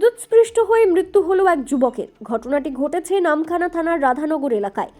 বিদ্যুৎস্পৃষ্ট হয়ে মৃত্যু হলো এক যুবকের। ঘটনাটি ঘটেছে নামখানা থানার রাধানগর এলাকায়।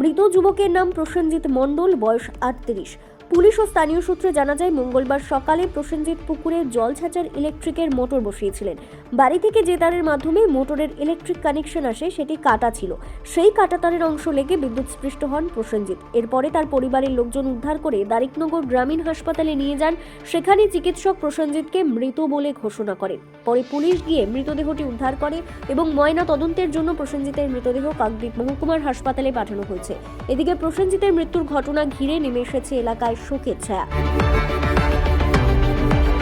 মৃত যুবকের নাম প্রসেনজিৎ মণ্ডল, বয়স আটত্রিশ। পুলিশ ও স্থানীয় সূত্রে জানা যায়, মঙ্গলবার সকালে প্রসেনজিৎ পুকুরে জল ছাঁচার ইলেকট্রিকের মোটর বসিয়েছিলেন। বাড়ি থেকে যে তারের মাধ্যমে মোটরের ইলেকট্রিক কানেকশন আসে, সেটি কাটা ছিল। সেই কাটা তারের অংশ লেগে বিদ্যুৎস্পৃষ্ট হন প্রসেনজিৎ। এরপরে তার পরিবারের লোকজন উদ্ধার করে দারিকনগর গ্রামীণ হাসপাতালে নিয়ে যান। সেখানে চিকিৎসক প্রসেনজিৎকে মৃত বলে ঘোষণা করেন। পরে পুলিশ গিয়ে মৃতদেহটি উদ্ধার করে এবং ময়না তদন্তের জন্য প্রসেনজিতের মৃতদেহ কাকদ্বীপ মহকুমার হাসপাতালে পাঠানো হয়েছে। এদিকে প্রসেনজিতের মৃত্যুর ঘটনা ঘিরে নেমে এসেছে এলাকায় শোকের ছায়া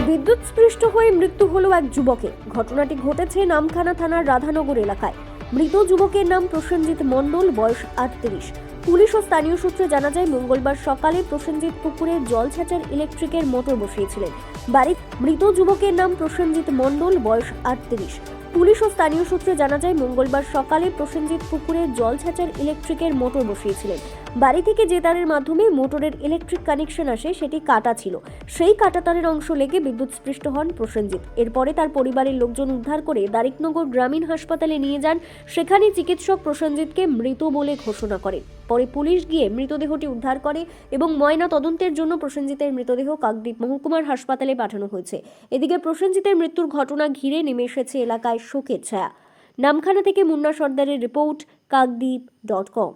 বিদ্যুৎস্পৃষ্ট হয়ে মৃত্যু হলো এক যুবকের। ঘটনাটি ঘটেছে নামখানা থানার রাধানগর এলাকায়। মৃত যুবকের নাম প্রসেনজিৎ মণ্ডল, বয়স আটত্রিশ। পুলিশ ও স্থানীয় সূত্রে জানা যায়, মঙ্গলবার সকালে প্রসেনজিৎ পুকুরে জল ছাঁচার ইলেকট্রিকের মোটর বসিয়েছিলেন। বাড়ি মৃত যুবকের নাম প্রসেনজিৎ মণ্ডল, বয়স আটত্রিশ। পুলিশ ও স্থানীয় সূত্রে জানা যায়, মঙ্গলবার সকালে প্রসেনজিৎ পুকুরে জল ছাঁচার ইলেকট্রিকের মোটর বসিয়েছিলেন। বাড়ি থেকে যে তারের মাধ্যমে মোটরের ইলেকট্রিক কানেকশন আসে, সেটি কাটা ছিল। সেই কাটা তারের অংশ লেগে বিদ্যুৎস্পৃষ্ট হন প্রসেনজিৎ। এরপরে তার পরিবারের লোকজন উদ্ধার করে দারিকনগর গ্রামীণ হাসপাতালে নিয়ে যান। সেখানে চিকিৎসক প্রসেনজিৎকে মৃত বলে ঘোষণা করেন। পরে পুলিশ গিয়ে মৃতদেহটি উদ্ধার করে এবং ময়না তদন্তের জন্য প্রসেনজিতের মৃতদেহ কাকদ্বীপ মহকুমার হাসপাতালে পাঠানো হয়েছে। এদিকে প্রসেনজিতের মৃত্যুর ঘটনা ঘিরে নেমে এসেছে এলাকায় শোকের ছায়া। নামখানা থেকে মুন্না সর্দারের রিপোর্ট, কাকদ্বীপ ডট কম।